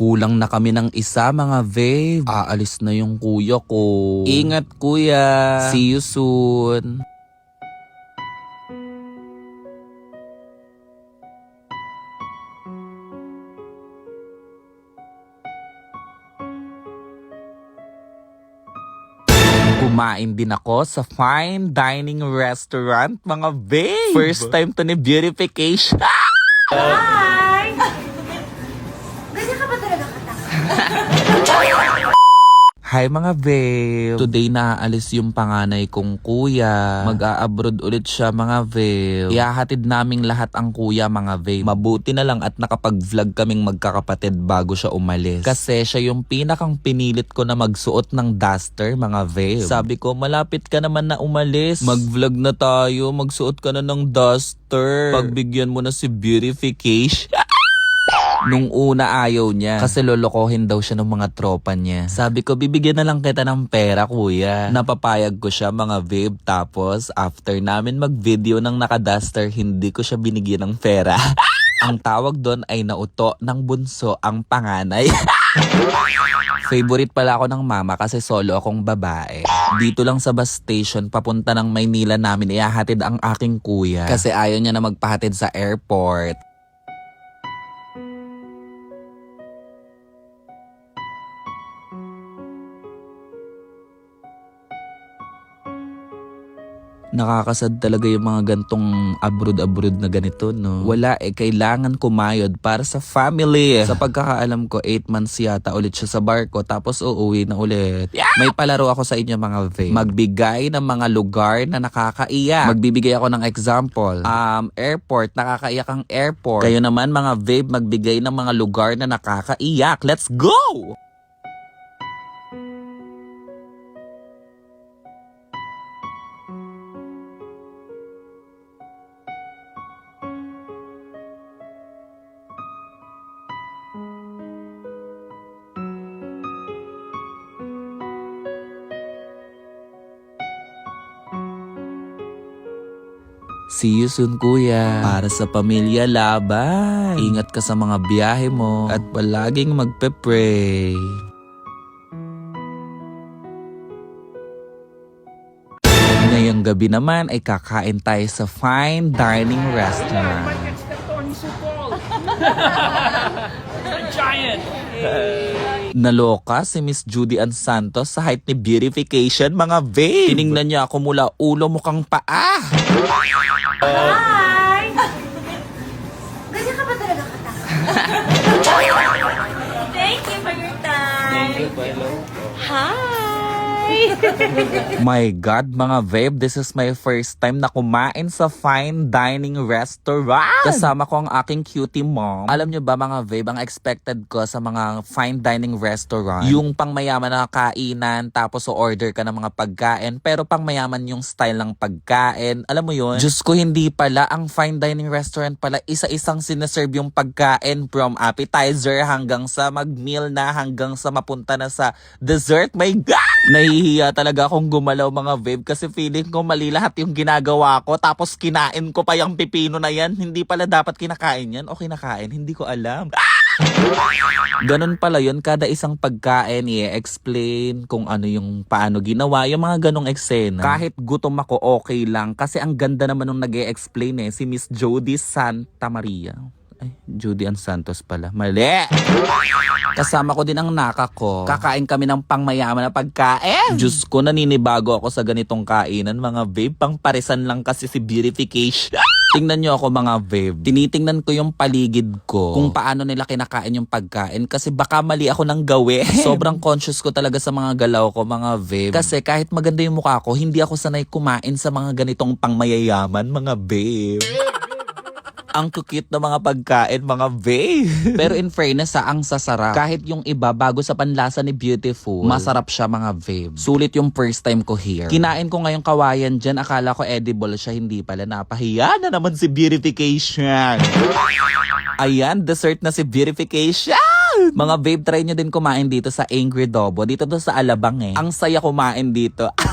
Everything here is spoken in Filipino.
Kulang na kami ng isa mga babe. Aalis na yung kuya ko. Ingat kuya. See you soon. Kumain din ako sa fine dining restaurant, mga babe. First time to ni beautification. Hi mga babe! Today naaalis yung panganay kong kuya. Mag-a-abroad ulit siya mga babe. Ihahatid naming lahat ang kuya mga babe. Mabuti na lang at nakapag-vlog kaming magkakapatid bago siya umalis. Kasi siya yung pinakang pinilit ko na magsuot ng duster mga babe. Sabi ko malapit ka naman na umalis. Mag-vlog na tayo. Magsuot ka na ng duster. Pagbigyan mo na si beautification. Nung una ayaw niya kasi lolokohin daw siya ng mga tropa niya. Sabi ko bibigyan na lang kita ng pera kuya. Napapayag ko siya mga babe tapos after namin mag-video ng nakaduster hindi ko siya binigyan ng pera. ang tawag doon ay nauto ng bunso ang panganay. Favorite pala ako ng mama kasi solo akong babae. Dito lang sa bus station papunta ng Maynila namin ihahatid ang aking kuya. Kasi ayaw niya na magpahatid sa airport. Nakakasad talaga yung mga gantong abroad-abroad na ganito, no? Wala eh, kailangan kumayod para sa family. Sa pagkakaalam ko, 8 months yata ulit siya sa barko, tapos uuwi na ulit. May palaro ako sa inyo mga vape. Magbigay ng mga lugar na nakakaiyak. Magbibigay ako ng example. Um, airport, nakakaiyak ang airport. Kayo naman mga vape, magbigay ng mga lugar na nakakaiyak. Let's go! See you soon, kuya. Para sa pamilya, laban. Ingat ka sa mga biyahe mo at palaging magpe-pray. Ngayong gabi naman ay kakain tayo sa fine dining restaurant. giant. Naloka si Miss Judy Ann Santos sa height ni beautification, mga babe. Tiningnan niya ako mula ulo mukhang paa. Hi! Ganyan ka ba talaga katanga? Thank you for your time. Hi! My God, mga babe, this is my first time na kumain sa fine dining restaurant. Kasama ko ang aking cutie mom. Alam nyo ba mga babe, ang expected ko sa mga fine dining restaurant, yung pangmayaman na kainan, tapos order ka ng mga pagkain, pero pangmayaman yung style ng pagkain. Alam mo yun? Diyos ko, hindi pala. Ang fine dining restaurant pala, isa-isang sineserve yung pagkain from appetizer hanggang sa mag-meal na, hanggang sa mapunta na sa dessert. My God! Nahihiya talaga akong gumalaw mga babe kasi feeling ko mali lahat yung ginagawa ko tapos kinain ko pa yung pipino na yan. Hindi pala dapat kinakain yan o kinakain. Hindi ko alam. Ganon pala yun, kada isang pagkain i-explain kung ano yung paano ginawa, yung mga ganong eksena. Kahit gutom ako, okay lang. Kasi ang ganda naman nung nag explain eh, si Miss Jody Santa Maria. Ay, Judy Ann Santos pala. Mali! Kasama ko din ang naka ko. Kakain kami ng pangmayaman na pagkain. Diyos ko, naninibago ako sa ganitong kainan. Mga babe, pang parisan lang kasi si beautification. Tingnan nyo ako mga babe. Tinitingnan ko yung paligid ko. Kung paano nila kinakain yung pagkain. Kasi baka mali ako nang gawin. Sobrang conscious ko talaga sa mga galaw ko mga babe. Kasi kahit maganda yung mukha ko, hindi ako sanay kumain sa mga ganitong pangmayayaman mga babe ang kukit na mga pagkain, mga babe. Pero in fairness sa ang sasarap. Kahit yung iba, bago sa panlasa ni Beautiful, masarap siya mga babe. Sulit yung first time ko here. Kinain ko ngayong kawayan dyan, akala ko edible siya, hindi pala. Napahiya na naman si Beautification. Ayan, dessert na si Beautification. Mga babe, try nyo din kumain dito sa Angry Dobo. Dito to sa Alabang eh. Ang saya kumain dito.